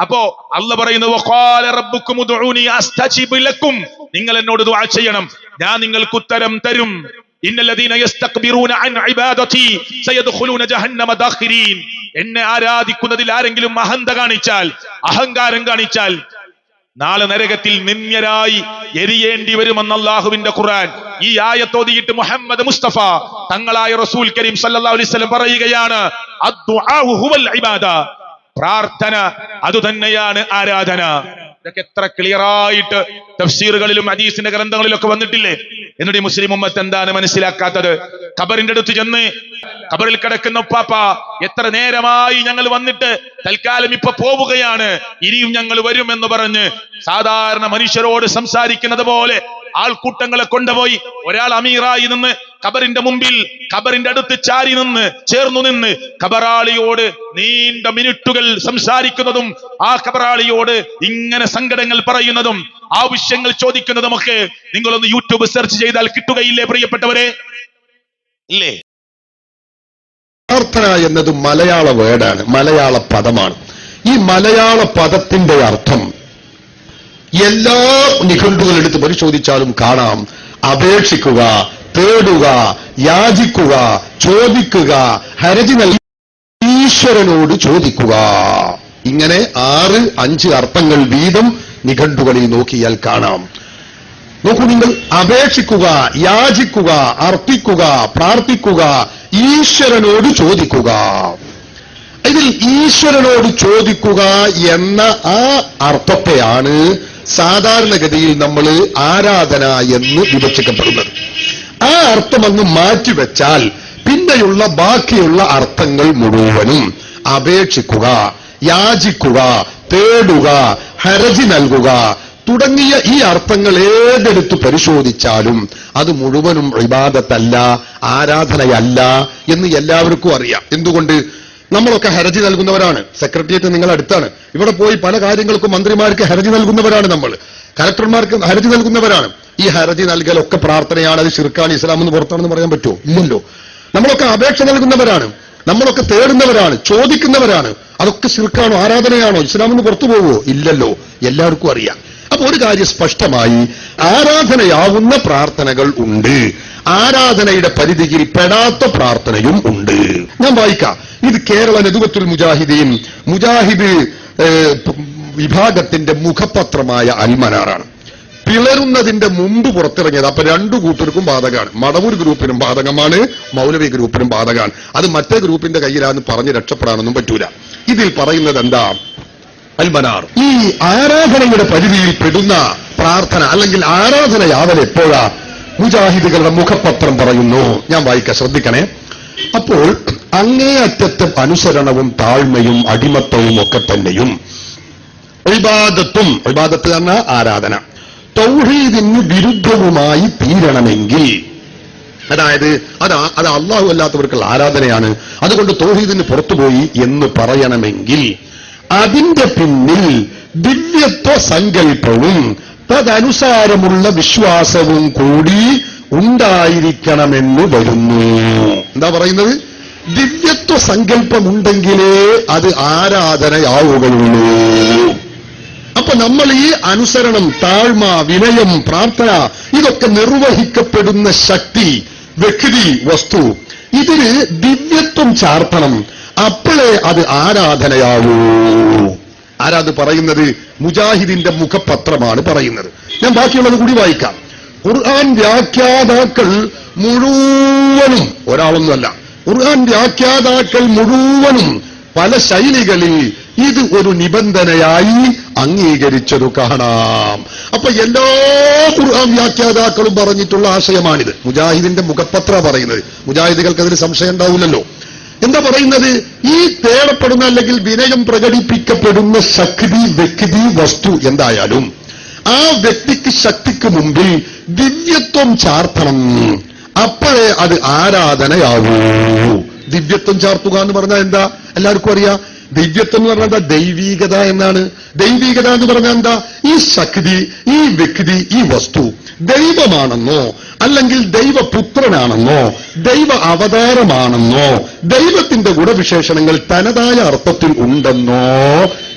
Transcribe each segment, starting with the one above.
അപ്പോ അല്ല പറയുന്നു "വഖാല റബ്ബുക്കും ഉദ്ഉനി അസ്തജിബ് ലക്കും. നിങ്ങൾ എന്നോട് ദുആ ചെയ്യണം. ഞാൻ നിങ്ങൾക്ക് ഉത്തരം തരും. എന്നെ ആരാധിക്കുന്നതിൽ ആരെങ്കിലും അഹന്ത കാണിച്ചാൽ അഹങ്കാരം കാണിച്ചാൽ നാളെ നരകത്തിൽ നിന്യരായി എരിയേണ്ടി വരുമെന്ന് അള്ളാഹുവിന്റെ ഖുർആൻ ഈ ആയത്തോതിയിട്ട് മുഹമ്മദ് മുസ്തഫ തങ്ങളായ റസൂൽ കരീം സല്ലല്ലാഹു അലൈഹി വസല്ലം പറയുകയാണ് ഇബാദ. പ്രാർത്ഥന അതുതന്നെയാണ് ആരാധന. ഇതൊക്കെ എത്ര ക്ലിയർ ആയിട്ട് തഫ്സീറുകളിലും ഹദീസിന്റെ ഗ്രന്ഥങ്ങളിലും ഒക്കെ വന്നിട്ടില്ലേ? എന്നിട്ട് മുസ്ലിം ഉമ്മത്ത് എന്താണ് മനസ്സിലാക്കാത്തത്? ഖബറിന്റെ അടുത്ത് ചെന്ന് ഖബറിൽ കിടക്കുന്ന ഉപ്പാപ്പ എത്ര നേരമായി ഞങ്ങൾ വന്നിട്ട് തൽക്കാലം ഇപ്പൊ പോവുകയാണ് ഇനിയും ഞങ്ങൾ വരും എന്ന് പറഞ്ഞ് സാധാരണ മനുഷ്യരോട് സംസാരിക്കുന്നത് പോലെ ആൾക്കൂട്ടങ്ങളെ കൊണ്ടുപോയി. ഒരാൾ അമീറായി നിന്ന് ഖബറിന്റെ മുമ്പിൽ ഖബറിന്റെ അടുത്ത് ചാരി നിന്ന് ചേർന്നു നിന്ന് ഖബറാളിയോട് നീണ്ട മിനിറ്റുകൾ സംസാരിക്കുന്നതും ആ ഖബറാളിയോട് ഇങ്ങനെ സങ്കടങ്ങൾ പറയുന്നതും ആവശ്യങ്ങൾ ചോദിക്കുന്നതുമൊക്കെ നിങ്ങളൊന്ന് യൂട്യൂബ് സെർച്ച് ചെയ്താൽ കിട്ടുകയില്ലേ പ്രിയപ്പെട്ടവരെ? ഇല്ലേ? പ്രാർത്ഥന എന്നത് മലയാള വേർഡാണ് മലയാള പദമാണ്. ഈ മലയാള പദത്തിന്റെ അർത്ഥം എല്ലാ നിഘണ്ടുകൾ എടുത്ത് പരിശോധിച്ചാലും കാണാം. അപേക്ഷിക്കുക തേടുക യാചിക്കുക ചോദിക്കുക ഹരജി നൽകി ഈശ്വരനോട് ചോദിക്കുക. ഇങ്ങനെ ആറ് അഞ്ച് അർത്ഥങ്ങൾ വീതം നിഘണ്ടുകളിൽ നോക്കിയാൽ കാണാം. നോക്കൂ നിങ്ങൾ അപേക്ഷിക്കുക യാചിക്കുക അർപ്പിക്കുക പ്രാർത്ഥിക്കുക ഈശ്വരനോട് ചോദിക്കുക. ഇതിൽ ഈശ്വരനോട് ചോദിക്കുക എന്ന ആ അർത്ഥത്തെയാണ് സാധാരണഗതിയിൽ നമ്മൾ ആരാധന എന്ന് വിവക്ഷിക്കപ്പെടുന്നത് ആ അർത്ഥം അങ്ങ് മാറ്റിവെച്ചാൽ പിന്നെയുള്ള ബാക്കിയുള്ള അർത്ഥങ്ങൾ മുഴുവനും അപേക്ഷിക്കുക യാചിക്കുക തേടുക ഹരജി നൽകുക തുടങ്ങിയ ഈ അർത്ഥങ്ങൾ ഏതെടുത്ത് പരിശോധിച്ചാലും അത് മുഴുവനും ഇബാദത്തല്ല ആരാധനയല്ല എന്ന് എല്ലാവർക്കും അറിയാം. എന്തുകൊണ്ട്? നമ്മളൊക്കെ ഹർജി നൽകുന്നവരാണ്. സെക്രട്ടേറിയറ്റ് നിങ്ങൾ അടുത്താണ്. ഇവിടെ പോയി പല കാര്യങ്ങൾക്കും മന്ത്രിമാർക്ക് ഹർജി നൽകുന്നവരാണ് നമ്മൾ. കലക്ടർമാർക്ക് ഹർജി നൽകുന്നവരാണ്. ഈ ഹർജി നൽകലൊക്കെ പ്രാർത്ഥനയാണ്. അത് ഷിർക്കാണ് ഇസ്ലാം എന്ന് പുറത്താണെന്ന് പറയാൻ പറ്റുമോ? ഇല്ലല്ലോ. നമ്മളൊക്കെ അപേക്ഷ നൽകുന്നവരാണ്. നമ്മളൊക്കെ തേടുന്നവരാണ്. ചോദിക്കുന്നവരാണ്. അതൊക്കെ ശിർക്കാണോ ആരാധനയാണോ ഇസ്ലാമെന്ന് പുറത്തു പോവോ ഇല്ലല്ലോ. എല്ലാവർക്കും അറിയാം. അപ്പൊ ഒരു കാര്യം സ്പഷ്ടമായി. ആരാധനയാവുന്ന പ്രാർത്ഥനകൾ ഉണ്ട്. ആരാധനയുടെ പരിധിയിൽ പെടാത്ത പ്രാർത്ഥനയും ഉണ്ട്. ഞാൻ വായിക്കാം. ഇത് കേരള നെതുവത്തുൽ മുജാഹിദീൻ മുജാഹിദ് വിഭാഗത്തിന്റെ മുഖപത്രമായ അൽമനാറാണ്. പിളരുന്നതിന്റെ മുമ്പ് പുറത്തിറങ്ങിയത് അപ്പൊ രണ്ടു കൂട്ടർക്കും ബാധകമാണ്. മടവൂർ ഗ്രൂപ്പിനും ബാധകമാണ് മൗലവി ഗ്രൂപ്പിനും ബാധകമാണ്. അത് മറ്റേ ഗ്രൂപ്പിന്റെ കയ്യിലാന്ന് പറഞ്ഞ് രക്ഷപ്പെടാനൊന്നും പറ്റൂല. ഇതിൽ പറയുന്നത് എന്താ? അൽമനാർ ഈ ആരാധനയുടെ പരിധിയിൽ പെടുന്ന പ്രാർത്ഥന അല്ലെങ്കിൽ ആരാധനയാവൽ എപ്പോഴാ? മുജാഹിദുകളുടെ മുഖപത്രം പറയുന്നു. ഞാൻ വായിക്കാൻ ശ്രദ്ധിക്കണേ. അപ്പോൾ അങ്ങേയറ്റത്തെ അനുസരണവും താഴ്മയും അടിമത്തവും ഒക്കെ തന്നെയും. ഇബാദത്തും ഇബാദത്ത് എന്ന ആരാധന. തൗഹീദിന് വിരുദ്ധവുമായി തീരണമെങ്കിൽ അതായത് അത് അത് അള്ളാഹു അല്ലാത്തവർക്കുള്ള ആരാധനയാണ്. അതുകൊണ്ട് തൗഹീദിന് പുറത്തുപോയി എന്ന് പറയണമെങ്കിൽ അതിന്റെ പിന്നിൽ ദിവ്യത്വ സങ്കല്പവും തദനുസാരമുള്ള വിശ്വാസവും കൂടി ഉണ്ടായിരിക്കണമെന്ന് വരുന്നു. എന്താ പറയുന്നത്? ദിവ്യത്വ സങ്കല്പമുണ്ടെങ്കിലേ അത് ആരാധനയാവുകയുള്ളൂ. അപ്പൊ നമ്മൾ ഈ അനുസരണം താഴ്മ വിനയം പ്രാർത്ഥന ഇതൊക്കെ നിർവഹിക്കപ്പെടുന്ന ശക്തി വ്യക്തി വസ്തു ഇതിന് ദിവ്യത്വം ചാർത്തണം. അപ്പോഴേ അത് ആരാധനയാവൂ. ആരാത് പറയുന്നത്? മുജാഹിദിന്റെ മുഖപത്രമാണ് പറയുന്നത്. ഞാൻ ബാക്കിയുള്ളത് കൂടി വായിക്കാം. ഖുർആൻ വ്യാഖ്യാതാക്കൾ മുഴുവനും ഒരാളൊന്നുമല്ല ഖുർആൻ വ്യാഖ്യാതാക്കൾ മുഴുവനും പല ശൈലികളിൽ ഇത് ഒരു നിബന്ധനയായി അംഗീകരിച്ചതു കാണാം. അപ്പൊ എല്ലാ ഖുർആൻ വ്യാഖ്യാതാക്കളും പറഞ്ഞിട്ടുള്ള ആശയമാണിത്. മുജാഹിദിന്റെ മുഖപത്ര പറയുന്നത്. മുജാഹിദുകൾക്ക് അതിന് സംശയം ഉണ്ടാവില്ലല്ലോ. എന്താ പറയുന്നത്? ഈ തേടപ്പെടുന്ന അല്ലെങ്കിൽ വിനയം പ്രകടിപ്പിക്കപ്പെടുന്ന ശക്തി വ്യക്തി വസ്തു എന്തായാലും ആ വ്യക്തിക്ക് ശക്തിക്ക് മുമ്പിൽ ദിവ്യത്വം ചാർത്തണം. അപ്പോഴേ അത് ആരാധനയാവൂ. ദിവ്യത്വം ചാർത്തുക എന്ന് പറഞ്ഞാൽ എന്താ? എല്ലാവർക്കും അറിയാം. ദിവ്യത്വം എന്ന് പറഞ്ഞാൽ എന്താ? ദൈവീകത എന്നാണ്. ദൈവീകത എന്ന് പറഞ്ഞാൽ എന്താ? ഈ ശക്തി ഈ വ്യക്തി ഈ വസ്തു ദൈവമാണെന്നോ അല്ലെങ്കിൽ ദൈവപുത്രനാണെന്നോ ദൈവ അവതാരമാണെന്നോ ദൈവത്തിന്റെ ഗുണവിശേഷണങ്ങൾ തനതായ അർത്ഥത്തിൽ ഉണ്ടെന്നോ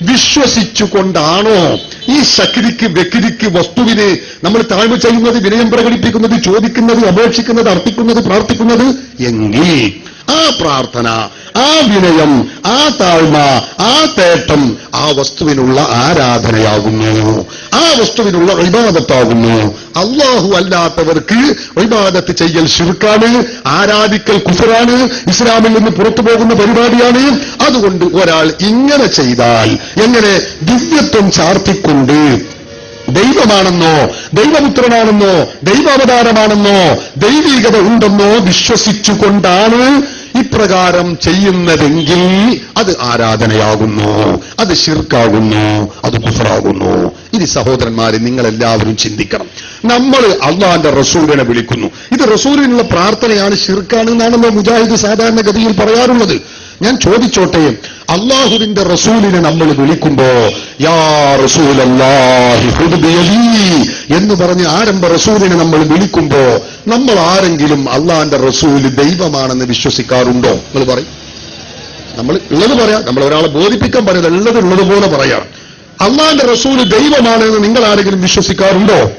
വിശ്വസിച്ചുകൊണ്ടാണോ ഈ ശക്തിക്ക് വ്യക്തിക്ക് വസ്തുവിനെ നമ്മൾ താഴ്മ ചെയ്യുന്നത് വിനയം പ്രകടിപ്പിക്കുന്നത് ചോദിക്കുന്നത് അപേക്ഷിക്കുന്നത് അർപ്പിക്കുന്നത് പ്രാർത്ഥിക്കുന്നത്? എങ്കിൽ ആ പ്രാർത്ഥന ആ വിനയം ആ താഴ്മ ആ തേട്ടം ആ വസ്തുവിനുള്ള ആരാധനയാകുന്നു. ആ വസ്തുവിനുള്ള വിവാദത്താകുന്നു അള്ളാഹു അല്ലാത്തവർക്ക് വിവാദത്ത് ചെയ്യൽ ശിർക്കാണ് ആരാധിക്കൽ കുഫറാണ് ഇസ്ലാമിൽ നിന്ന് പുറത്തു പോകുന്ന പരിപാടിയാണ്. അതുകൊണ്ട് ഒരാൾ ഇങ്ങനെ ചെയ്താൽ എങ്ങനെ ദിവ്യത്വം ചാർത്തിക്കൊണ്ട് ദൈവമാണെന്നോ ദൈവപുത്രനാണെന്നോ ദൈവാവതാരമാണെന്നോ ദൈവീകത ഉണ്ടെന്നോ വിശ്വസിച്ചുകൊണ്ടാണ് ഇപ്രകാരം ചെയ്യുന്നതെങ്കിൽ അത് ആരാധനയാകുന്നു അത് ഷിർക്കാകുന്നു അത് കുഫറാകുന്നു ഇനി സഹോദരന്മാരെ നിങ്ങൾ എല്ലാവരും ചിന്തിക്കണം. നമ്മൾ അള്ളാന്റെ റസൂലിനെ വിളിക്കുന്നു. ഇത് റസൂലിനുള്ള പ്രാർത്ഥനയാണ് ഷിർക്കാണ് എന്നാണല്ലോ മുജാഹിദ് സാധാരണഗതിയിൽ പറയാറുള്ളത്. ഞാൻ ചോദിച്ചോട്ടെ അള്ളാഹുവിന്റെ റസൂലിനെ നമ്മൾ വിളിക്കുമ്പോ യാ റസൂലല്ലാഹി എന്ന് പറഞ്ഞ് ആരംഭ റസൂലിനെ നമ്മൾ വിളിക്കുമ്പോ നമ്മൾ ആരെങ്കിലും അള്ളാഹിന്റെ റസൂൽ ദൈവമാണെന്ന് വിശ്വസിക്കാറുണ്ടോ? നിങ്ങൾ പറയും. നമ്മൾ ഉള്ളത് പറയാം. നമ്മൾ ഒരാളെ ബോധിപ്പിക്കാൻ പറയുന്നത് ഉള്ളത് ഉള്ളത് പോലെ പറയാം. അള്ളാഹിന്റെ റസൂൽ ദൈവമാണെന്ന് നിങ്ങൾ ആരെങ്കിലും വിശ്വസിക്കാറുണ്ടോ?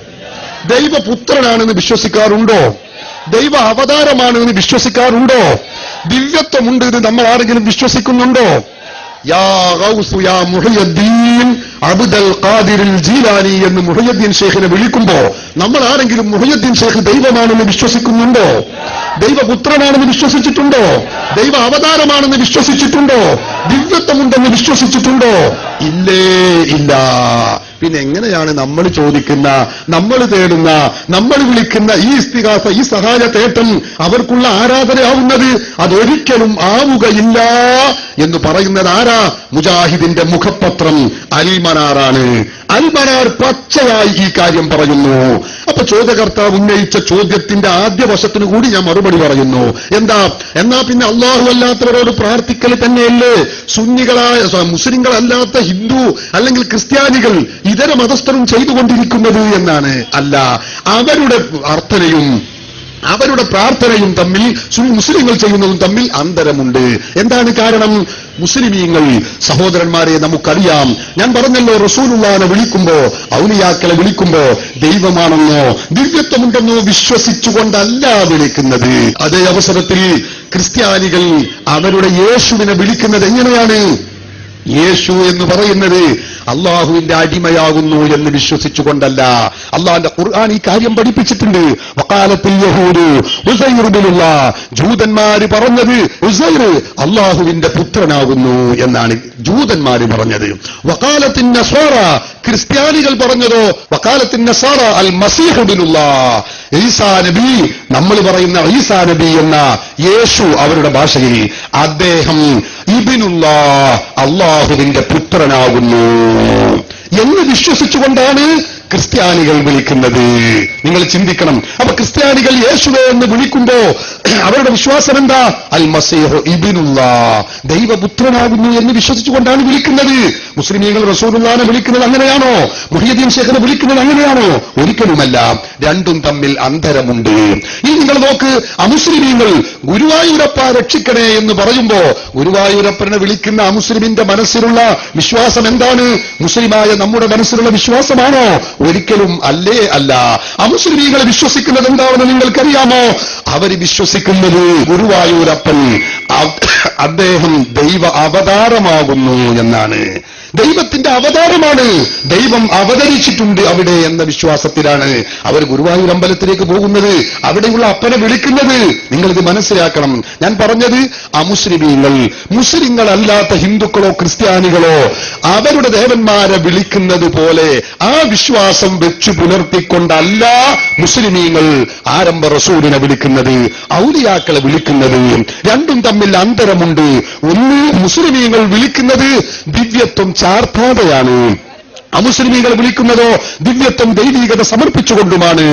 ദൈവപുത്രനാണെന്ന് വിശ്വസിക്കാറുണ്ടോ? ദൈവ അവതാരമാണെന്ന് വിശ്വസിക്കാറുണ്ടോ? ദിവ്യത്വമുണ്ട് എന്ന് നമ്മൾ ആരെങ്കിലും വിശ്വസിക്കുന്നുണ്ടോ? എന്ന് മുഹയ്യദ്ദീൻ ഷെയ്ഖിനെ വിളിക്കുമ്പോ നമ്മൾ ആരെങ്കിലും മുഹയ്യദ്ദീൻ ഷേഖ് ദൈവമാണെന്ന് വിശ്വസിക്കുന്നുണ്ടോ? ദൈവപുത്രനാണെന്ന് വിശ്വസിച്ചിട്ടുണ്ടോ? ദൈവ അവതാരമാണെന്ന് വിശ്വസിച്ചിട്ടുണ്ടോ? ദിവ്യത്വമുണ്ടെന്ന് വിശ്വസിച്ചിട്ടുണ്ടോ? ഇല്ലേ ഇല്ല. പിന്നെ എങ്ങനെയാണ് നമ്മൾ ചോദിക്കുന്ന നമ്മൾ തേടുന്ന നമ്മൾ വിളിക്കുന്ന ഈ ഇസ്തികാസ ഈ സഹായ തേട്ടം അവർക്കുള്ള ആരാധനയാവുന്നത്? അതൊരിക്കലും ആവുകയില്ല എന്ന് പറയുന്നത് ആരാ? മുജാഹിദിന്റെ മുഖപത്രം അൽമനാറാണ്. അൽമനാർ പച്ചയായി ഈ കാര്യം പറയുന്നു. അപ്പൊ ചോദ്യകർത്താവ് ഉന്നയിച്ച ചോദ്യത്തിന്റെ ആദ്യ വശത്തിന് കൂടി ഞാൻ മറുപടി പറയുന്നു. എന്താ? എന്നാ പിന്നെ അള്ളാഹു അല്ലാത്തവരോട് പ്രാർത്ഥിക്കൽ തന്നെയല്ലേ? സുന്നികളായ മുസ്ലിങ്ങളല്ലാത്ത ഹിന്ദു അല്ലെങ്കിൽ ക്രിസ്ത്യാനികൾ ഇതര മതസ്ഥരും ചെയ്തുകൊണ്ടിരിക്കുന്നത് എന്നാണ്. അല്ല അവരുടെ പ്രാർത്ഥനയും അവരുടെ പ്രാർത്ഥനയും തമ്മിൽ മുസ്ലിങ്ങൾ ചെയ്യുന്നതും തമ്മിൽ അന്തരമുണ്ട്. എന്താണ് കാരണം? മുസ്ലിമീങ്ങൾ സഹോദരന്മാരെ നമുക്കറിയാം. ഞാൻ പറഞ്ഞല്ലോ റസൂലുള്ളാനെ വിളിക്കുമ്പോ ഔലിയാക്കളെ വിളിക്കുമ്പോ ദൈവമാണെന്നോ ദിവ്യത്വമുണ്ടെന്നോ വിശ്വസിച്ചുകൊണ്ടല്ല വിളിക്കുന്നത്. അതേ അവസരത്തിൽ ക്രിസ്ത്യാനികൾ അവരുടെ യേശുവിനെ വിളിക്കുന്നത് എങ്ങനെയാണ്? യേശു എന്ന് പറയുന്നത് അള്ളാഹുവിന്റെ അടിമയാകുന്നു എന്ന് വിശ്വസിച്ചുകൊണ്ടല്ല. അള്ളാഹിന്റെ ഖുർആൻ ഈ കാര്യം പഠിപ്പിച്ചിട്ടുണ്ട്. വക്കാലത്തിൽ ജൂതന്മാര് പറഞ്ഞത് അള്ളാഹുവിന്റെ പുത്രനാകുന്നു എന്നാണ് ജൂതന്മാര് പറഞ്ഞത്. വക്കാലത്തിൻ നസ്വാറ ക്രിസ്ത്യാനികൾ പറഞ്ഞതോ? വക്കാലത്തിൻ നസാറ അൽ മസീഹുബിനുള്ള ഈസാ നബി നമ്മൾ പറയുന്ന ഈസാ നബി എന്ന യേശു അവരുടെ ഭാഷയിൽ അദ്ദേഹം അള്ളാഹുവിന്റെ പുത്രനാകുന്നു എന്ന് വിശ്വസിച്ചുകൊണ്ടാണ് ക്രിസ്ത്യാനികൾ വിളിക്കുന്നത്. നിങ്ങൾ ചിന്തിക്കണം. അപ്പൊ ക്രിസ്ത്യാനികൾ യേശുവെ എന്ന് വിളിക്കുമ്പോ അവരുടെ വിശ്വാസം എന്താ? അൽ മസേഹോ ഇബിനുള്ള ദൈവപുത്രനാകുന്നു എന്ന് വിശ്വസിച്ചുകൊണ്ടാണ് വിളിക്കുന്നത്. മുസ്ലിമീങ്ങൾ റസൂലുള്ളാനെ വിളിക്കുന്നത് അങ്ങനെയാണോ? മുഹിയദ്ദീൻ ശേഖനെ വിളിക്കുന്നത് അങ്ങനെയാണോ? ഒരിക്കലുമല്ല. രണ്ടും തമ്മിൽ അന്തരമുണ്ട്. ഇനി നിങ്ങൾ നോക്ക് അമുസ്ലിമീങ്ങൾ ഗുരുവായൂരപ്പ രക്ഷിക്കണേ എന്ന് പറയുമ്പോ ഗുരുവായൂരപ്പനെ വിളിക്കുന്ന അമുസ്ലിമിന്റെ മനസ്സിലുള്ള വിശ്വാസം എന്താണ്? മുസ്ലിമായ നമ്മുടെ മനസ്സിലുള്ള വിശ്വാസമാണോ? ഒരിക്കലും അല്ലേ അല്ല. അമുസ്ലിമീങ്ങൾ വിശ്വസിക്കുന്നത് എന്താണെന്ന് നിങ്ങൾക്കറിയാമോ? അവർ വിശ്വസിക്കുന്നത് ഗുരുവായൂരപ്പൻ അദ്ദേഹം ദൈവ അവതാരമാകുന്നു എന്നാണ്. ദൈവത്തിന്റെ അവതാരമാണ്. ദൈവം അവതരിച്ചിട്ടുണ്ട് അവിടെ എന്ന വിശ്വാസത്തിലാണ് അവർ ഗുരുവായൂർ അമ്പലത്തിലേക്ക് പോകുന്നത്. അവിടെയുള്ള അപ്പനെ വിളിക്കുന്നത്. നിങ്ങളിത് മനസ്സിലാക്കണം. ഞാൻ പറഞ്ഞത് അമുസ്ലിമീങ്ങൾ മുസ്ലിങ്ങളല്ലാത്ത ഹിന്ദുക്കളോ ക്രിസ്ത്യാനികളോ അവരുടെ ദേവന്മാരെ വിളിക്കുന്നത് പോലെ ആ വിശ്വാസം വെച്ചു പുലർത്തിക്കൊണ്ടല്ല മുസ്ലിമീങ്ങൾ ആരംഭ റസൂലിനെ വിളിക്കുന്നത് ഔലിയാക്കളെ വിളിക്കുന്നത്. രണ്ടും തമ്മിൽ അന്തരമുണ്ട്. ഒന്ന് മുസ്ലിമീങ്ങൾ വിളിക്കുന്നത് ദിവ്യത്വം ചാർത്താതെയാണ് അമുസ്ലിമീങ്ങൾ വിളിക്കുന്നതോ ദിവ്യത്വം ദൈവീകത സമർപ്പിച്ചുകൊണ്ടുമാണ്.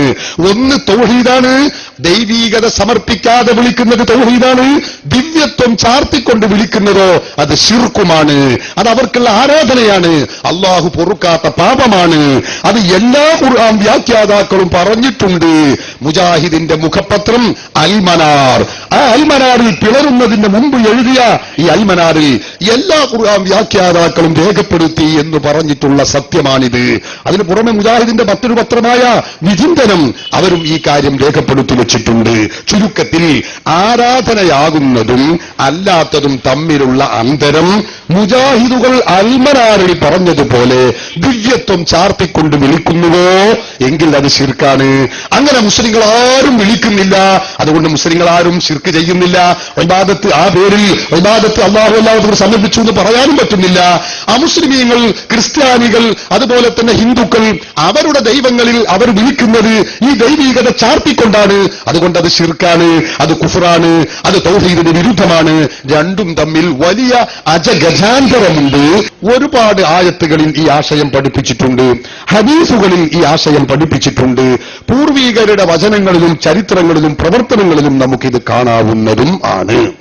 ഒന്ന് തൗഹീദാണ് ദൈവീകത സമർപ്പിക്കാതെ വിളിക്കുന്നത് തൗഹീദാണ്. ദിവ്യത്വം ചാർത്തിക്കൊണ്ട് വിളിക്കുന്നതോ അത് ശിർക്കുമാണ്. അത് അവർക്കുള്ള ആരാധനയാണ്. അള്ളാഹു പൊറുക്കാത്ത പാപമാണ്. അത് എല്ലാ ഖുർആൻ വ്യാഖ്യാതാക്കളും പറഞ്ഞിട്ടുണ്ട്. മുജാഹിദിന്റെ മുഖപത്രം അൽമനാർ. ആ അൽമനാറിൽ പിളരുന്നതിന് മുമ്പ് എഴുതിയ ഈ അൽമനാറിൽ എല്ലാ ഖുർആൻ വ്യാഖ്യാതാക്കളും രേഖപ്പെടുത്തി എന്ന് പറഞ്ഞിട്ടുള്ള സത്യമാണിത്. അതിന് പുറമെ മുജാഹിദിന്റെ മറ്റൊരു പത്രമായ വിചിന്തനം അവരും ഈ കാര്യം രേഖപ്പെടുത്തി വെച്ചിട്ടുണ്ട്. ചുരുക്കത്തിൽ ആരാധനയാകുന്നതും അല്ലാത്തതും തമ്മിലുള്ള അന്തരം മുജാഹിദുകൾ അൽമനാറിൽ പറഞ്ഞതുപോലെ ദിവ്യത്വം ചാർത്തിക്കൊണ്ട് വിളിക്കുന്നുവോ? എങ്കിൽ അത് ശിർക്കാണ്. അങ്ങനെ മുസ്ലിങ്ങൾ ആരും വിളിക്കുന്നില്ല. അതുകൊണ്ട് മുസ്ലിങ്ങൾ ആരും ശിർക്ക് ചെയ്യുന്നില്ല. വൈബാദത്ത് ആ പേരിൽ വൈബാദത്ത് അള്ളാഹു അല്ലാത്തവർ സമർപ്പിച്ചു എന്ന് പറയാനും പറ്റുന്നില്ല. അമുസ്ലിമീങ്ങൾ ക്രിസ്ത്യാനികൾ അതുപോലെ തന്നെ ഹിന്ദുക്കൾ അവരുടെ ദൈവങ്ങളിൽ അവർ വിളിക്കുന്നത് ഈ ദൈവീകത ചാർത്തിക്കൊണ്ടാണ്. അതുകൊണ്ട് അത് ഷിർക്കാണ് അത് കുഫറാണ് അത് തൗഹീദിന്റെ വിരുദ്ധമാണ്. രണ്ടും തമ്മിൽ വലിയ അജഗജാന്തരമുണ്ട്. ഒരുപാട് ആയത്തുകളിൽ ഈ ആശയം പഠിപ്പിച്ചിട്ടുണ്ട്. ഹദീസുകളിൽ ഈ ആശയം പഠിപ്പിച്ചിട്ടുണ്ട്. പൂർവീകരുടെ വചനങ്ങളിലും ചരിത്രങ്ങളിലും പ്രവർത്തനങ്ങളിലും നമുക്കിത് കാണാവുന്നതും ആണ്.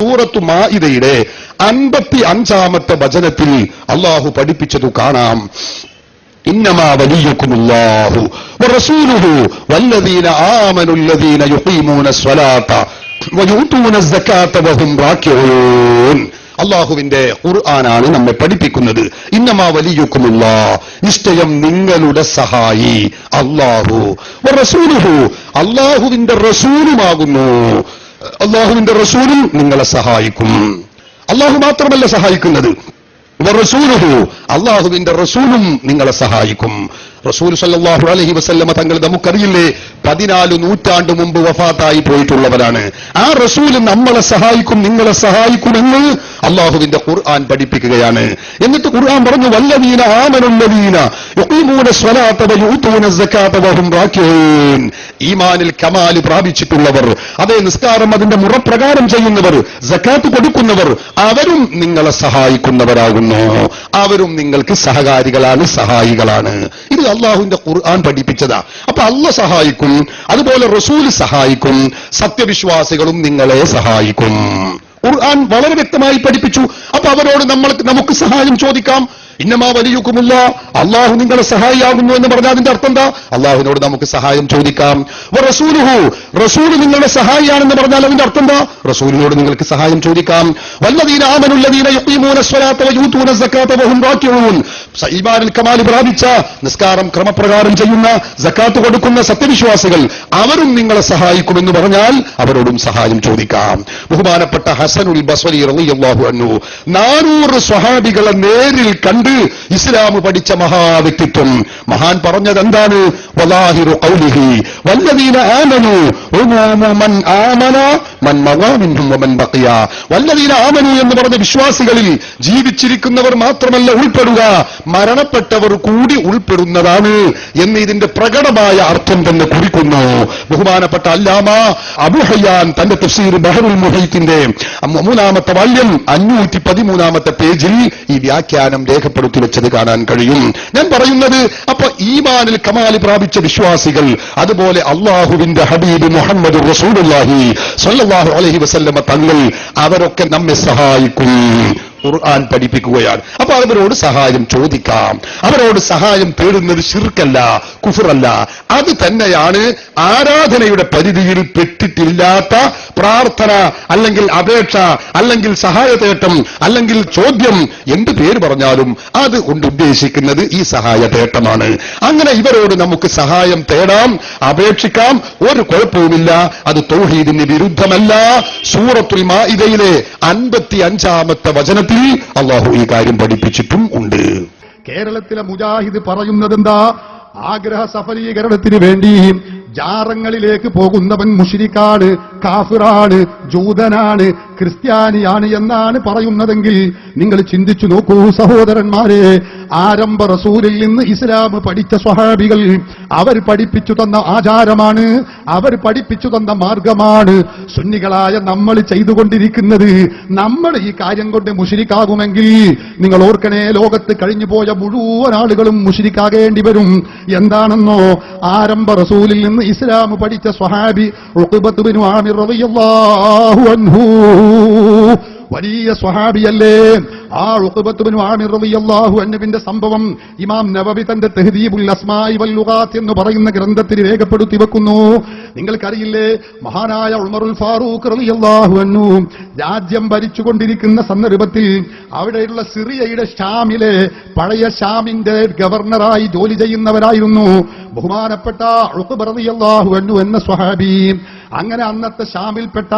സൂറത്തു മാഇദയുടെ അൻപത്തി അഞ്ചാമത്തെ വചനത്തിൽ അള്ളാഹു പഠിപ്പിച്ചതു കാണാം. إنما وليكم الله ورسوله والذين آمنوا الذين يقيمون الصلاة ويؤتون الزكاة وهم راكعون അള്ളാഹുവിന്റെ ഖുർആനാണ് നമ്മെ പഠിപ്പിക്കുന്നത് ഇന്നമാ വലിയുക്കുമുള്ള നിശ്ചയം നിങ്ങളുടെ സഹായി അള്ളാഹു റസൂലുഹു അള്ളാഹുവിന്റെ റസൂലുമാകുന്നു അള്ളാഹുവിന്റെ റസൂലും നിങ്ങളെ സഹായിക്കും അള്ളാഹു മാത്രമല്ല സഹായിക്കുന്നത് അള്ളാഹുവിന്റെ റസൂലും നിങ്ങളെ സഹായിക്കും. റസൂൽ സല്ലാഹു അലഹി വസല്ലമ തങ്ങൾ നമുക്കറിയില്ലേ പതിനാല് നൂറ്റാണ്ട് മുമ്പ് വഫാത്തായി പോയിട്ടുള്ളവരാണ്. ആ റസൂൽ നമ്മളെ സഹായിക്കും നിങ്ങളെ സഹായിക്കുമെന്ന് അള്ളാഹുവിന്റെ ഖുർആൻ പഠിപ്പിക്കുകയാണ്. എന്നിട്ട് ഖുർആൻ പറഞ്ഞു വല്ലവീന ആമനുള്ളവീന ഈമാനിൽ കമാൽ പ്രാപിച്ചിട്ടുള്ളവർ അതേ നിസ്കാരം അതിന്റെ മുറപ്രകാരം ചെയ്യുന്നവർ സക്കാത്ത് കൊടുക്കുന്നവർ അവരും നിങ്ങളെ സഹായിക്കുന്നവരാകുന്നു. അവരും നിങ്ങൾക്ക് സഹകാരികളാണ് സഹായികളാണ്. ഇത് അള്ളാഹുവിന്റെ ഖുർആൻ പഠിപ്പിച്ചതാ. അപ്പൊ അല്ല സഹായിക്കും അതുപോലെ റസൂൽ സഹായിക്കും സത്യവിശ്വാസികളും നിങ്ങളെ സഹായിക്കും. ഖുർആൻ വളരെ വ്യക്തമായി പഠിപ്പിച്ചു. അപ്പൊ അവരോട് നമ്മൾ നമുക്ക് സഹായം ചോദിക്കാം. ഇന്നമാ വലിയുക്കുമില്ല അള്ളാഹു നിങ്ങളെ സഹായിയാകുന്നു എന്ന് പറഞ്ഞാൽ അതിന്റെ അർത്ഥം എന്താ? അള്ളാഹുവിനോട് നമുക്ക് സഹായം ചോദിക്കാം. റസൂലുഹു റസൂൽ നിങ്ങളുടെ സഹായിയാണെന്ന് പറഞ്ഞാൽ അതിന്റെ അർത്ഥം എന്താ? റസൂലിനോട് നിങ്ങൾക്ക് സഹായം ചോദിക്കാം. വല്ലതീന ആമനുല്ലതീന യുഖീമൂന സ്വലാത്ത വഹും ഈമാനിൽ കമാലി പ്രാപിച്ച നിസ്കാരം ക്രമപ്രകാരം ചെയ്യുന്ന സക്കാത്ത് കൊടുക്കുന്ന സത്യവിശ്വാസികൾ അവരും നിങ്ങളെ സഹായിക്കുമെന്ന് പറഞ്ഞാൽ അവരോടും സഹായം ചോദിക്കാം. ബഹുമാനപ്പെട്ട ഹസനുൽ ബസ്വലി റളിയല്ലാഹു അൻഹു നാനൂറ് സ്വഹാബികളെ നേരിൽ കണ്ട് ഇസ്ലാം പഠിച്ച മഹാവ്യക്തിത്വം. മഹാൻ പറഞ്ഞത് എന്താണ് വലാഹിറു ഖൗലിഹി വല്ലദീന മൻ ആമന മൻ ബഖിയ. വല്ലദീന ആമനു എന്ന് പറഞ്ഞ വിശ്വാസികളിൽ ജീവിച്ചിരിക്കുന്നവർ മാത്രമല്ല ഉൾപ്പെടുക. മരണപ്പെട്ടവർ കൂടി ഉൾപ്പെടുന്നതാണ് എന്ന് ഇതിന്റെ പ്രകടമായ അർത്ഥം തന്നെ കുറിക്കുന്നു. ബഹുമാനപ്പെട്ട അല്ലാമ അബുഹയ്യാൻ തന്റെ തഫ്സീർ ബഹറുൽ മുഹൈത്തിന്റെ മൂന്നാമത്തെ വാല്യം അഞ്ഞൂറ്റി പതിമൂന്നാമത്തെ പേജിൽ ഈ വ്യാഖ്യാനം രേഖപ്പെടുത്തി വെച്ചത് കാണാൻ കഴിയും. ഞാൻ പറയുന്നത് അപ്പൊ ഈമാനിൽ കമാലി പ്രാപിച്ച വിശ്വാസികൾ അതുപോലെ അള്ളാഹുവിന്റെ ഹബീബ് മുഹമ്മദ് റസൂലുള്ളാഹി സ്വല്ലല്ലാഹു അലൈഹി വസല്ലമ തങ്ങൾ അവരൊക്കെ നമ്മെ സഹായിക്കും. ഖുർആൻ പഠിപ്പിക്കുകയാണ്. അപ്പൊ അവരോട് സഹായം ചോദിക്കാം. അവരോട് സഹായം തേടുന്നത് ശിർക്കല്ല കുഫറല്ല. അത് തന്നെയാണ് ആരാധനയുടെ പരിധിയിൽ പെട്ടിട്ടില്ലാത്ത പ്രാർത്ഥന അല്ലെങ്കിൽ അപേക്ഷ അല്ലെങ്കിൽ സഹായതേട്ടം അല്ലെങ്കിൽ ചോദ്യം എന്ത് പേര് പറഞ്ഞാലും അത് കൊണ്ട് ഉദ്ദേശിക്കുന്നത് ഈ സഹായതേട്ടമാണ്. അങ്ങനെ ഇവരോട് നമുക്ക് സഹായം തേടാം അപേക്ഷിക്കാം. ഒരു കുഴപ്പവുമില്ല. അത് തൗഹീദിന് വിരുദ്ധമല്ല. സൂറത്തുൽ മാഇദയിലെ അൻപത്തി അഞ്ചാമത്തെ വചനത്തിൽ അള്ളാഹു ഈ കാര്യം പഠിപ്പിച്ചിട്ടും ഉണ്ട്. കേരളത്തിലെ മുജാഹിദ് പറയുന്നതെന്താ? ആഗ്രഹ സഫലീകരണത്തിന് വേണ്ടി ജാറങ്ങളിലേക്ക് പോകുന്നവൻ മുഷിരിക്കാണ് കാഫിറാണ് ജൂതനാണ് ക്രിസ്ത്യാനിയാണ് എന്നാണ് പറയുന്നതെങ്കിൽ നിങ്ങൾ ചിന്തിച്ചു നോക്കൂ സഹോദരന്മാരെ ആരംഭ റസൂലിൽ നിന്ന് ഇസ്ലാം പഠിച്ച സ്വഹാബികൾ അവർ പഠിപ്പിച്ചു തന്ന ആചാരമാണ് അവർ പഠിപ്പിച്ചു തന്ന മാർഗമാണ്. സുന്നികളായ നമ്മൾ ചെയ്തുകൊണ്ടിരിക്കുന്നത് നമ്മൾ ഈ കാര്യം കൊണ്ട് മുഷിരിക്കാകുമെങ്കിൽ നിങ്ങൾ ഓർക്കണേ ലോകത്ത് കഴിഞ്ഞു പോയ മുഴുവൻ ആളുകളും മുഷിരിക്കാകേണ്ടി വരും. എന്താണെന്നോ? ആരംഭ റസൂലിൽ നിന്ന് ഇസ്ലാം പഠിച്ച സ്വഹാബി ആമിർ റളിയല്ലാഹു അൻഹു വലിയ സ്വഹാബിയല്ലേ? ആ ഉഖ്ബത്ത് ബിൻ ആമിർ റളിയല്ലാഹു അൻഹുവിന്റെ സംഭവം ഇമാം നവവി തന്റെ തെഹദീബുൽ അസ്മായി വൽ ലുഗാത്ത് എന്ന് പറയുന്ന ഗ്രന്ഥത്തിൽ രേഖപ്പെടുത്തി വെക്കുന്നു. നിങ്ങൾക്കറിയില്ലേ മഹാനായ ഉമറുൽ ഫാറൂഖ് റളിയല്ലാഹു അൻഹു രാജ്യം ഭരിച്ചുകൊണ്ടിരിക്കുന്ന സന്ദർഭത്തിൽ അവിടെയുള്ള സിറിയയുടെ ഷാമിലെ പഴയ ഷാമിന്റെ ഗവർണറായി ജോലി ചെയ്യുന്നവരായിരുന്നു ബഹുമാനപ്പെട്ട ഉഖ്ബ റളിയല്ലാഹു അൻഹു എന്ന സ്വഹാബി. അങ്ങനെ അന്നത്തെ ഷാമിൽപ്പെട്ട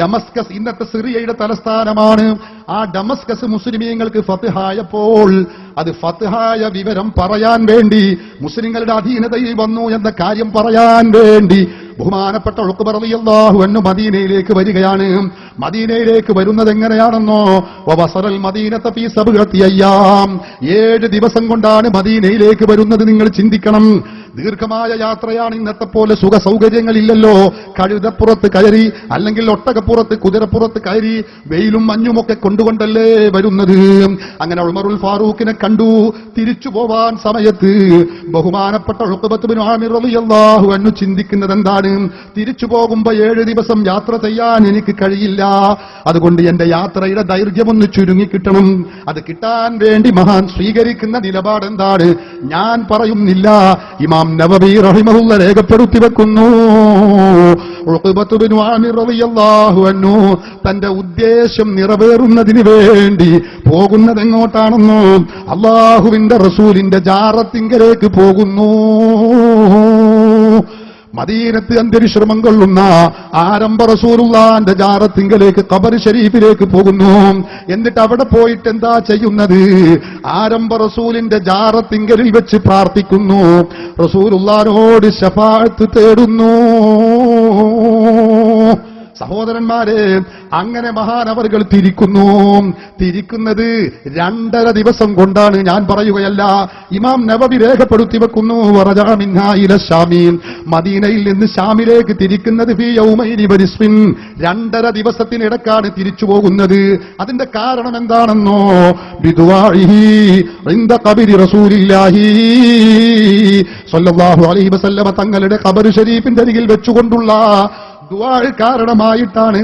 ഡമസ്കസ് ഇന്നത്തെ സിറിയയുടെ തലസ്ഥാനമാണ്. ആ ഡമസ്കസ് മുസ്ലിമീങ്ങൾക്ക് ഫത്തിഹായപ്പോൾ അത് ഫത്ഹായ വിവരം പറയാൻ വേണ്ടി മുസ്ലിങ്ങളുടെ അധീനതയിൽ വന്നു എന്ന കാര്യം പറയാൻ വേണ്ടി ബഹുമാനപ്പെട്ട ഒഴുക്കുപറലിയല്ലാഹു എന്ന് മദീനയിലേക്ക് വരികയാണ്. മദീനയിലേക്ക് വരുന്നത് എങ്ങനെയാണെന്നോ വസറൽ മദീനത്തെ ഫീ അയ്യാം. ഏഴ് ദിവസം കൊണ്ടാണ് മദീനയിലേക്ക് വരുന്നത് നിങ്ങൾ ചിന്തിക്കണം. ദീർഘമായ യാത്രയാണ് ഇന്നത്തെ പോലെ സുഖ സൗകര്യങ്ങളില്ലല്ലോ കഴുതപ്പുറത്ത് കയറി അല്ലെങ്കിൽ ഒട്ടകപ്പുറത്ത് കുതിരപ്പുറത്ത് കയറി വെയിലും മഞ്ഞുമൊക്കെ കൊണ്ടുകൊണ്ടല്ലേ വരുന്നത്. അങ്ങനെ ഉൾമറുൽ ഫാറൂഖിനെ കണ്ടു തിരിച്ചു പോവാൻ സമയത്ത് ബഹുമാനപ്പെട്ട ഉഖബത്തുബ്നു അന്നു ചിന്തിക്കുന്നത് എന്താണ്? തിരിച്ചു പോകുമ്പോ ഏഴ് ദിവസം യാത്ര ചെയ്യാൻ എനിക്ക് കഴിയില്ല. അതുകൊണ്ട് എന്റെ യാത്രയുടെ ദൈർഘ്യമൊന്ന് ചുരുങ്ങി കിട്ടണം. അത് കിട്ടാൻ വേണ്ടി മഹാൻ സ്വീകരിക്കുന്ന നിലപാട് എന്താണ് ഞാൻ പറയുന്നില്ല. ഇമാം നവബി റഹിമഹുല്ല രേഖപ്പെടുത്തി വെക്കുന്നു. തന്റെ ഉദ്ദേശം നിറവേറുന്നതിന് വേണ്ടി പോകുന്നത് എങ്ങോട്ടാണെന്നോ അള്ളാഹുവിന്റെ റസൂലിന്റെ ജാറത്തിങ്കലേക്ക് പോകുന്നു. മദീനത്ത് അന്ത്യവിശ്രമം കൊള്ളുന്ന ആരംഭ റസൂറുള്ളാന്റെ ജാറത്തിങ്കലേക്ക് കബർ ഷരീഫിലേക്ക് പോകുന്നു. എന്നിട്ട് അവിടെ പോയിട്ട് എന്താ ചെയ്യുന്നത്? ആരംഭ റസൂലിന്റെ ജാറത്തിങ്കലിൽ വെച്ച് പ്രാർത്ഥിക്കുന്നു. റസൂലുള്ളാനോട് ശഫാഅത്ത് തേടുന്നു. സഹോദരന്മാരെ അങ്ങനെ മഹാനവറുകൾ തിരിക്കുന്നു. തിരിക്കുന്നത് രണ്ടര ദിവസം കൊണ്ടാണ് ഞാൻ പറയുകയല്ല. ഇമാം നബവി രേഖപ്പെടുത്തി വെക്കുന്നു. മദീനയിൽ നിന്ന് ഷാമിലേക്ക് തിരിക്കുന്നത് രണ്ടര ദിവസത്തിനിടക്കാണ് തിരിച്ചു പോകുന്നത്. അതിന്റെ കാരണം എന്താണെന്നോ? തങ്ങളുടെ ഖബർ ഷരീഫിന്റെ അരികിൽ വെച്ചുകൊണ്ടുള്ള ദ്വാ കാരണമായിട്ടാണ്.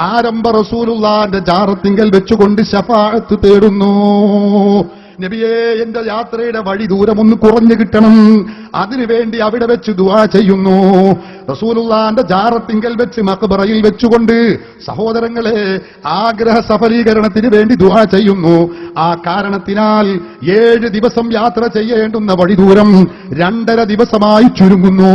ആരംഭ റസൂലുള്ളാന്റെ ജാറത്തിങ്കൽ വെച്ചുകൊണ്ട് ശഫാഴത്ത് തേടുന്നു. നബിയേ എന്റെ യാത്രയുടെ വഴി ദൂരം ഒന്ന് കുറഞ്ഞു കിട്ടണം. അതിനുവേണ്ടി അവിടെ വെച്ച് ദുവാ ചെയ്യുന്നു. റസൂലുള്ളാന്റെ ജാറത്തിങ്കൽ വെച്ച് മക്ബറയിൽ വെച്ചുകൊണ്ട് സഹോദരങ്ങളെ ആഗ്രഹ സഫലീകരണത്തിന് വേണ്ടി ദുഹ ചെയ്യുന്നു. ആ കാരണത്തിനാൽ ഏഴ് ദിവസം യാത്ര ചെയ്യേണ്ടുന്ന വഴി ദൂരം രണ്ടര ദിവസമായി ചുരുങ്ങുന്നു.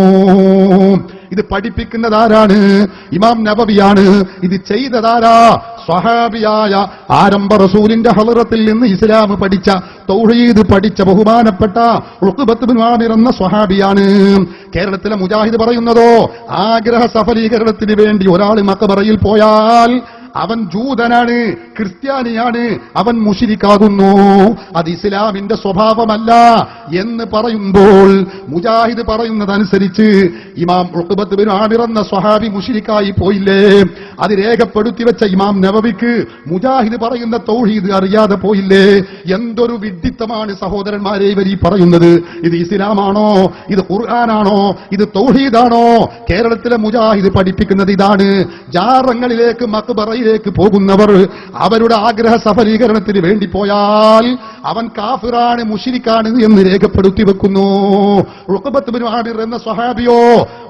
ഇത് പഠിപ്പിക്കുന്നതാരാണ്? ഇമാം നബവിയാണ്. ഇത് ചെയ്തതാരാ? സ്വഹാബിയായ ആരംഭ റസൂലിന്റെ ഹലറത്തിൽ നിന്ന് ഇസ്ലാം പഠിച്ച തൗഹീദ് പഠിച്ച ബഹുമാനപ്പെട്ട ആമിർ എന്ന സ്വഹാബിയാണ്. കേരളത്തിലെ മുജാഹിദ് പറയുന്നതോ ആഗ്രഹ സഫലീകരണത്തിന് വേണ്ടി ഒരാൾ മക്കബറയിൽ പോയാൽ അവൻ ജൂതനാണ് ക്രിസ്ത്യാനിയാണ് അവൻ മുഷിരിക്കാകുന്നു. അത് ഇസ്ലാമിന്റെ സ്വഭാവമല്ല എന്ന് പറയുമ്പോൾ മുജാഹിദ് പറയുന്നതനുസരിച്ച് ഇമാം ഉഖ്ബത്ത് ബിൻ ആമിർ എന്ന സ്വഹാബി മുഷിരിക്കായി പോയില്ലേ? അത് രേഖപ്പെടുത്തി വെച്ച ഇമാം നവവിക്ക് മുജാഹിദ് പറയുന്ന തൗഹീദ് അറിയാതെ പോയില്ലേ? എന്തൊരു വിഡിത്തമാണ് സഹോദരന്മാരെ ഇവർ ഈ പറയുന്നത്. ഇത് ഇസ്ലാമാണോ? ഇത് ഖുർആാനാണോ? ഇത് തൗഹീദാണോ? കേരളത്തിലെ മുജാഹിദ് പഠിപ്പിക്കുന്നത് ഇതാണ്. ജാറങ്ങളിലേക്ക് മക്ബറയിലേക്ക് പോകുന്നവർ അവരുടെ ആഗ്രഹ സഫലീകരണത്തിന് വേണ്ടി പോയാൽ അവൻ കാഫിറാണ് മുഷിരിക്കാണ് എന്ന് രേഖപ്പെടുത്തി വെക്കുന്നു. എന്ന സ്വഹാബിയോ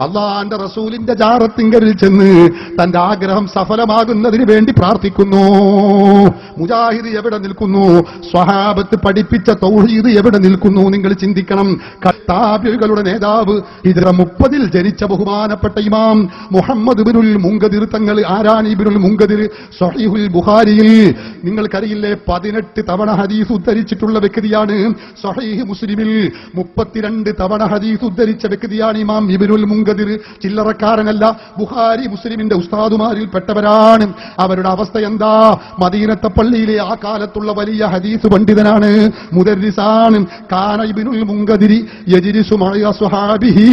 അള്ളാന്റെ റസൂലിന്റെ ജാറത്തിങ്കലിൽ ചെന്ന് തന്റെ ആഗ്രഹം സഫലമാകുന്നതിന് വേണ്ടി പ്രാർത്ഥിക്കുന്നു. മുജാഹിദ് എവിടെ നിൽക്കുന്നു? സ്വഹാബത്ത് പഠിപ്പിച്ച തൗഹീദ് എവിടെ നിൽക്കുന്നു? നിങ്ങൾ ചിന്തിക്കണം. കത്താബികളുടെ നേതാവ് ഇതിര മുപ്പതിൽ ജനിച്ച ബഹുമാനപ്പെട്ട ഇമാം മുഹമ്മദ് ബിനുൽ മുങ്കതിർ തങ്ങൾ ആരാൻ ഇബിനുൽ മുങ്കദിർ സഹീഹുൽ ബുഖാരിയിൽ നിങ്ങൾക്കറിയില്ലേ പതിനെട്ട് തവണ ഹദീസ് ഉദ്ധരിച്ചിട്ടുള്ള വ്യക്തിയാണ് സഹീഹ് മുസ്ലിമിൽ മുപ്പത്തിരണ്ട് തവണ ഹദീസ് ഉദ്ധരിച്ച വ്യക്തിയാണ് ഇമാം ഇബിനുൽ മുങ്കദിർ ചില്ലറക്കാരനല്ല ബുഹാരി മുസ്ലിമിന്റെ ഉസ്താദുമാരിൽ പെട്ടവരാണ് അവരുടെ അവസ്ഥ എന്താ? മദീനത്തെ പള്ളിയിലെ ആ കാലത്തുള്ള വലിയ ഹദീസ് പണ്ഡിതനാണ് മുദരിസാണ്. കാന ഇബിനുൽ യജിരിസു മഅ സ്വഹാബിഹി.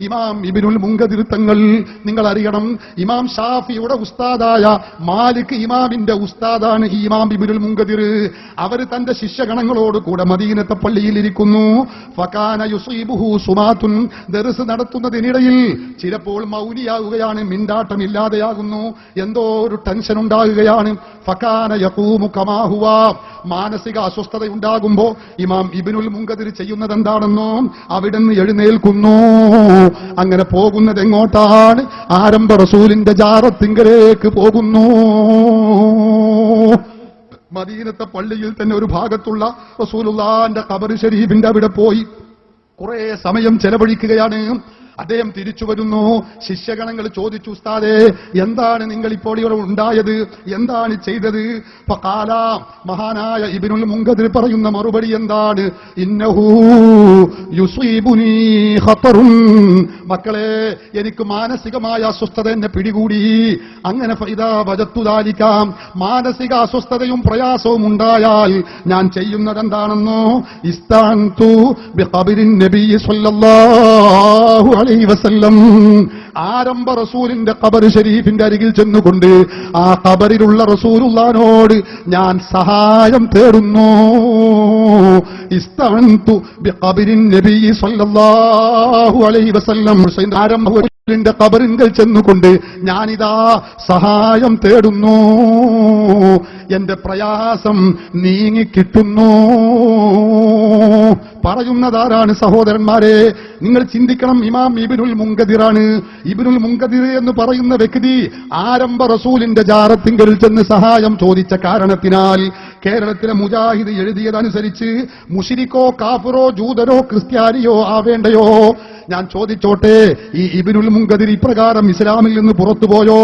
ഇമാം ഇബിനുൽ മുങ്കതിരുത്തങ്ങൾ തങ്ങൾ നിങ്ങൾ അറിയണം ഇമാം ഷാഫിയുടെ ഉസ്താദായ മാലിക് ഇമാമിന്റെ ഉസ്താദാണ് ഈ ഇമാം ഇബിനുൽ മുങ്കതിർ അവർ തന്റെ ശിഷ്യഗണങ്ങളോട് കൂടെ മദീനത്തെ പള്ളിയിൽ ഇരിക്കുന്നു. ഫകാന യുസീബുഹു സുമാത്തുൻ. ദർസ് നടത്തുന്നതിനിടയിൽ ചിലപ്പോൾ മൗനിയാകുകയാണ് മിണ്ടാട്ടം ഇല്ലാതെയാകുന്നു എന്തോ ഒരു ടെൻഷൻ ഉണ്ടാകുകയാണ്. ഫകാന യഹൂമു കമാഹുവ മാനസിക അസ്വസ്ഥത ഉണ്ടാകുമ്പോ ഇമാം ഇബിനുൽ മുങ്കതിർ ചെയ്യുന്നത് എന്താണെന്നോ അവിടുന്ന് എഴുന്നേൽക്കുന്നു. അങ്ങനെ പോകുന്നത് എങ്ങോട്ടാണ് ആരംഭ റസൂലിന്റെ ജാറത്തിങ്കലേക്ക് പോകുന്നു. മദീനത്തെ പള്ളിയിൽ തന്നെ ഒരു ഭാഗത്തുള്ള റസൂലുള്ളാന്റെ കബറി ഷരീഫിന്റെ അവിടെ പോയി കുറെ സമയം ചെലവഴിക്കുകയാണ്. അദ്ദേഹം തിരിച്ചു വരുന്നു. ശിഷ്യഗണങ്ങൾ ചോദിച്ചു ഉസ്താദേ എന്താണ് നിങ്ങൾ ഇപ്പോൾ ഇവിടെ ഉണ്ടായത്? എന്താണ് ചെയ്തത്? മഹാനായ ഇബിനുൽ മുങ്കതിൽ പറയുന്ന മറുപടി എന്താണ്? ഇന്നഹു മക്കളെ എനിക്ക് മാനസികമായ അസ്വസ്ഥത എന്നെ പിടികൂടി. അങ്ങനെ ഫൈദാ വജത്തു ദാലിക്കാം മാനസിക അസ്വസ്ഥതയും പ്രയാസവും ഉണ്ടായാൽ ഞാൻ ചെയ്യുന്നത് എന്താണെന്നോ ബിഖബരിൻ നബി സല്ലല്ലാഹു അലൈഹി വസല്ലം ആരംഭ റസൂലിന്റെ കബർ ഷരീഫിന്റെ അരികിൽ ചെന്നുകൊണ്ട് ആ കബറിലുള്ള റസൂലുള്ളാനോട് ഞാൻ സഹായം തേടുന്നു. ഇസ്തഅൻതു ബിഖബരിൻ നബി സല്ലല്ലാഹു അലൈഹി വസല്ലം. ആരംഭ റസൂലിന്റെ കബറിങ്കൽ ചെന്നുകൊണ്ട് ഞാനിതാ സഹായം തേടുന്നു. എന്റെ പ്രയാസം നീങ്ങിക്കിട്ടുന്നു പറയുന്നതാരാണ് സഹോദരന്മാരെ? നിങ്ങൾ ചിന്തിക്കണം ഇമാം ഇബിനുൽ മുങ്കതിറാണ് ഇബിനുൽ മുങ്കതിർ എന്ന് പറയുന്ന വ്യക്തി ആരംഭ റസൂലിന്റെ ജാറത്തിങ്കലിൽ ചെന്ന് സഹായം ചോദിച്ച കാരണത്തിനാൽ കേരളത്തിലെ മുജാഹിദ് എഴുതിയതനുസരിച്ച് മുഷിരിക്കോ കാഫിറോ ജൂതരോ ക്രിസ്ത്യാനിയോ ആവേണ്ടയോ? ഞാൻ ചോദിച്ചോട്ടെ ഈ ഇബിനുൽ മുങ്കതിർ ഇപ്രകാരം ഇസ്ലാമിൽ നിന്ന് പുറത്തുപോയോ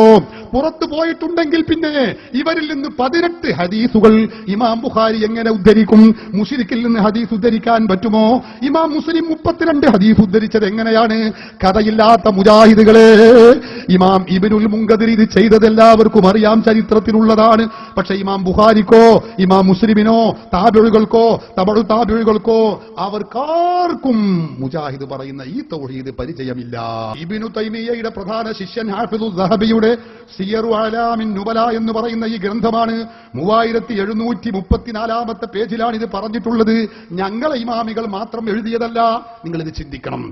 പുറത്തു പോയിട്ടുണ്ടെങ്കിൽ പിന്നെ ഇവരിൽ നിന്ന് പതിനെട്ട് ഹദീസുകൾ ഇമാം ബുഖാരി എങ്ങനെ ഉദ്ധരിക്കും? മുഷിരിക്കിൽ നിന്ന് ഹദീസ് ഉദ്ധരിക്കാൻ പറ്റുമോ? ഇമാം മുസ്ലിം മുപ്പത്തിരണ്ട് ഹദീസ് ഉദ്ധരിച്ചത് എങ്ങനെയാണ്? കഥയില്ലാത്ത മുജാഹിദുകളെ ഇമാം ഇബിനുൽ മുങ്കദിർ ഇത് ചെയ്തത് എല്ലാവർക്കും അറിയാം ചരിത്രത്തിലുള്ളതാണ്. പക്ഷെ ഇമാം ബുഹാരിക്കോ ഇമാം മുസ്ലിമിനോ താബിഴുകൾക്കോ തമിഴ് താബിഴുകൾക്കോ അവർക്കാർക്കും മുജാഹിദ് പറയുന്ന ഈ തൗഹീദ് പരിചയമില്ല. ഇബിനു തൈമിയയുടെ പ്രധാന ശിഷ്യൻ ഹാഫിദുൽ ദഹബിയുടെ സിയറു അലാമിൻ നുബല എന്ന് പറയുന്ന ഈ ഗ്രന്ഥമാണ് മൂവായിരത്തി എഴുന്നൂറ്റി മുപ്പത്തിനാലാമത്തെ പേജിലാണ് ഇത് പറഞ്ഞിട്ടുള്ളത്. ഞങ്ങളെ ഇമാമികൾ മാത്രം എഴുതിയതല്ല നിങ്ങൾ ഇത് ചിന്തിക്കണം.